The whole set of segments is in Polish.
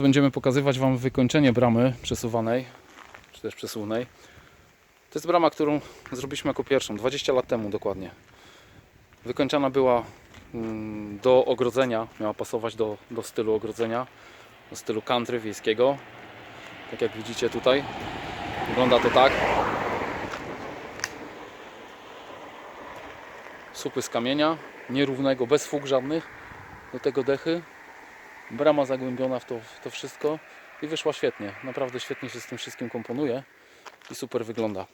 Będziemy pokazywać Wam wykończenie bramy przesuwanej, czy też przesuwnej. To jest brama, którą zrobiliśmy jako pierwszą, 20 lat temu dokładnie. Wykończona była mm, do ogrodzenia, miała pasować do, do stylu ogrodzenia, do stylu country wiejskiego. Tak jak widzicie tutaj. Wygląda to tak. Supy z kamienia, nierównego, bez fug żadnych. Do tego dechy, brama zagłębiona w to, w to wszystko i wyszła świetnie. Naprawdę świetnie się z tym wszystkim komponuje i super wygląda.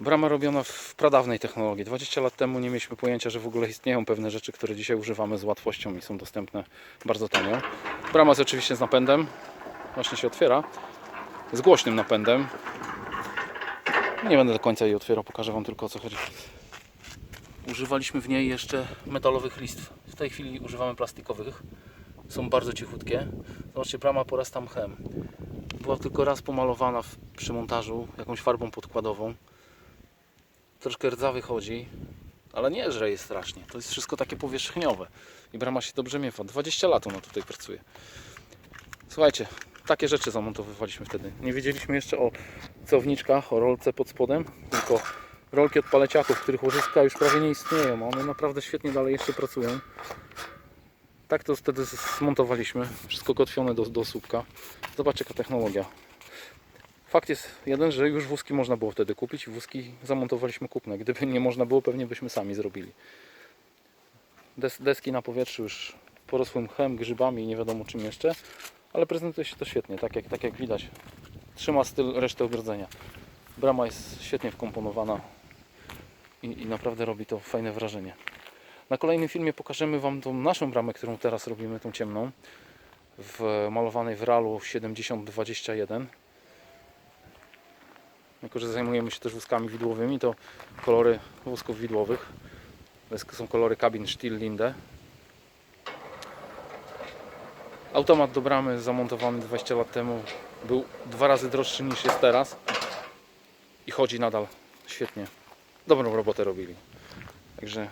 Brama robiona w pradawnej technologii. 20 lat temu nie mieliśmy pojęcia, że w ogóle istnieją pewne rzeczy, które dzisiaj używamy z łatwością i są dostępne bardzo tanio. Brama jest oczywiście z napędem. Właśnie się otwiera. Z głośnym napędem. Nie będę do końca jej otwierał, pokażę Wam tylko o co chodzi. Używaliśmy w niej jeszcze metalowych listw. W tej chwili używamy plastikowych. Są bardzo cichutkie. Zobaczcie, brama porasta mchem. Była tylko raz pomalowana w, przy montażu jakąś farbą podkładową. Troszkę rdza wychodzi, ale nie, że jest strasznie. To jest wszystko takie powierzchniowe. I brama się dobrze miewa. 20 lat ona tutaj pracuje. Słuchajcie, takie rzeczy zamontowywaliśmy wtedy. Nie wiedzieliśmy jeszcze o cewniczkach, o rolce pod spodem, tylko rolki od paleciaków, których łożyska już prawie nie istnieją. One naprawdę świetnie dalej jeszcze pracują. Tak to wtedy zmontowaliśmy. Wszystko kotwione do, do słupka. Zobaczcie jaka technologia. Fakt jest jeden, że już wózki można było wtedy kupić i wózki zamontowaliśmy kupne. Gdyby nie można było, pewnie byśmy sami zrobili. Des, deski na powietrzu już porosły mchem, grzybami i nie wiadomo czym jeszcze, ale prezentuje się to świetnie, tak jak, tak jak widać. Trzyma styl reszty ogrodzenia. Brama jest świetnie wkomponowana i, i naprawdę robi to fajne wrażenie. Na kolejnym filmie pokażemy Wam tą naszą bramę, którą teraz robimy, tą ciemną, w malowanej w ralu 7021. Jako, że zajmujemy się też wózkami widłowymi, to kolory wózków widłowych. To są kolory kabin Stil Linde. Automat do bramy zamontowany 20 lat temu był dwa razy droższy niż jest teraz i chodzi nadal świetnie. Dobrą robotę robili. Także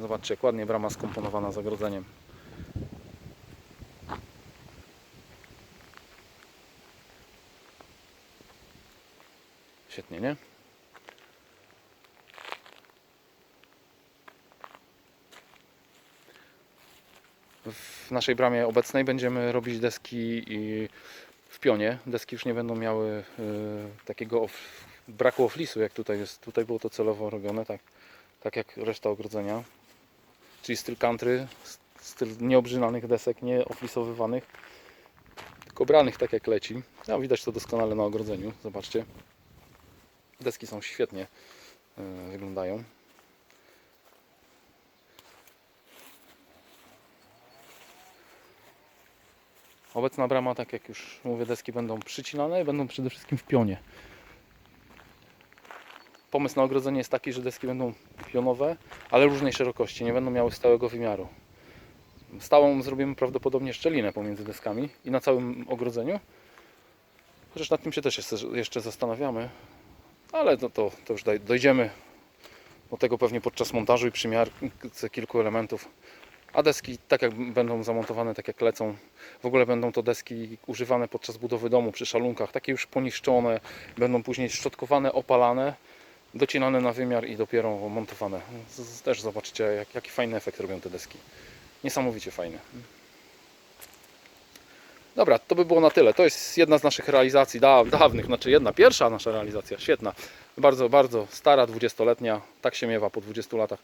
zobaczcie, jak ładnie brama skomponowana z ogrodzeniem. Świetnie, nie? W naszej bramie obecnej będziemy robić deski w pionie. Deski już nie będą miały y, takiego braku oflisu, jak tutaj jest. Tutaj było to celowo robione, tak, tak jak reszta ogrodzenia. Czyli styl country, styl nieobrzynanych desek, nie oflisowywanych, tylko branych tak jak leci. No, widać to doskonale na ogrodzeniu, zobaczcie. Deski są świetnie y, wyglądają. Obecna brama, tak jak już mówię, deski będą przycinane i będą przede wszystkim w pionie. Pomysł na ogrodzenie jest taki, że deski będą pionowe, ale różnej szerokości, nie będą miały stałego wymiaru. Stałą zrobimy prawdopodobnie szczelinę pomiędzy deskami i na całym ogrodzeniu. Chociaż nad tym się też jeszcze, zastanawiamy, ale to, to, to już doj- dojdziemy do tego pewnie podczas montażu i przymiarce kilku elementów. A deski, tak jak będą zamontowane, tak jak lecą, w ogóle będą to deski używane podczas budowy domu przy szalunkach, takie już poniszczone, będą później szczotkowane, opalane, docinane na wymiar i dopiero montowane. Też zobaczcie, jak, jaki fajny efekt robią te deski. Niesamowicie fajny. Dobra, to by było na tyle. To jest jedna z naszych realizacji da, dawnych, znaczy jedna, pierwsza nasza realizacja, świetna. Bardzo, bardzo stara, 20-letnia, tak się miewa po 20 latach.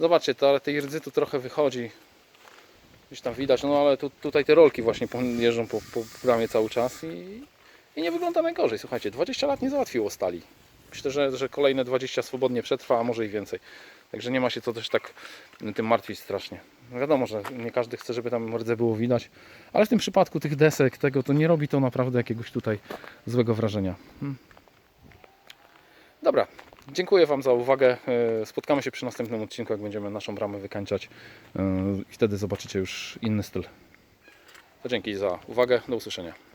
Zobaczcie, to, tej rdzy tu trochę wychodzi. Gdzieś tam widać, no ale tu, tutaj te rolki właśnie jeżdżą po, po bramie cały czas i, i nie wygląda najgorzej. Słuchajcie, 20 lat nie załatwiło stali. Myślę, że, że kolejne 20 swobodnie przetrwa, a może i więcej. Także nie ma się co też tak tym martwić strasznie. Wiadomo, że nie każdy chce, żeby tam rdze było widać, ale w tym przypadku tych desek, tego to nie robi to naprawdę jakiegoś tutaj złego wrażenia. Hmm. Dobra, dziękuję Wam za uwagę. E, Spotkamy się przy następnym odcinku, jak będziemy naszą bramę wykańczać e, i wtedy zobaczycie już inny styl. To dzięki za uwagę, do usłyszenia.